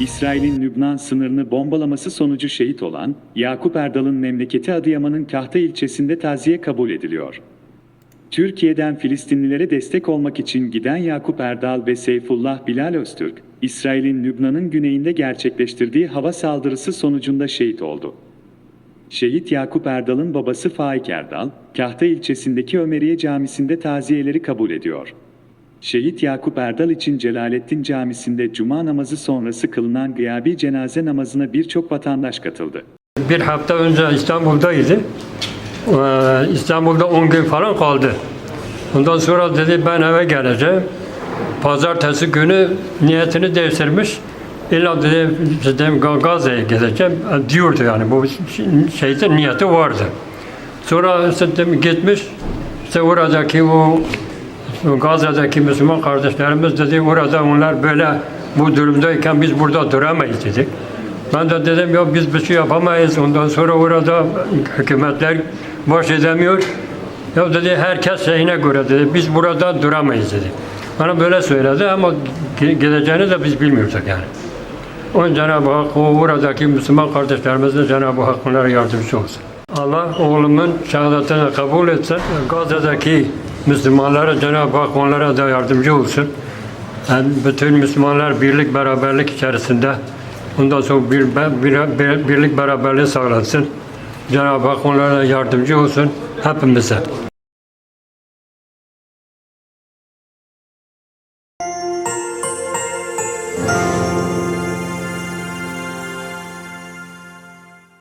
İsrail'in Lübnan sınırını bombalaması sonucu şehit olan Yakup Erdal'ın memleketi Adıyaman'ın Kahta ilçesinde taziye kabul ediliyor. Türkiye'den Filistinlilere destek olmak için giden Yakup Erdal ve Seyfullah Bilal Öztürk, İsrail'in Lübnan'ın güneyinde gerçekleştirdiği hava saldırısı sonucunda şehit oldu. Şehit Yakup Erdal'ın babası Faik Erdal, Kahta ilçesindeki Ömeriye Camisi'nde taziyeleri kabul ediyor. Şehit Yakup Erdal için Celalettin Camisi'nde cuma namazı sonrası kılınan gıyabi cenaze namazına birçok vatandaş katıldı. Bir hafta önce İstanbul'daydı. Ee, İstanbul'da 10 gün falan kaldı. Ondan sonra dedi ben eve geleceğim. Pazartesi günü niyetini değiştirmiş. İlla dedi dedim Ga- Gazze'ye gideceğim E, diyordu yani bu şeyde niyeti vardı. Sonra dedim, gitmiş işte oradaki o Gazze'deki Müslüman kardeşlerimiz dedi orada onlar böyle bu durumdayken biz burada duramayız dedik. Ben de dedim ya biz bir şey yapamayız. Ondan sonra orada hükümetler baş edemiyor. Ya dedi herkes şeyine göre dedi biz burada duramayız dedi. Bana böyle söyledi ama gi- gideceğini de biz bilmiyorduk yani. Onun Cenab-ı Hak oradaki Müslüman kardeşlerimizle Cenab-ı Hak onlara yardımcı olsun. Allah oğlumun şehadetini kabul etsin. Gazze'deki Müslümanlara Cenab-ı Hak onlara da yardımcı olsun. Yani bütün Müslümanlar birlik beraberlik içerisinde ondan sonra bir, bir, bir- birlik beraberliği sağlasın. Cenab-ı Hak onlara yardımcı olsun hepimize.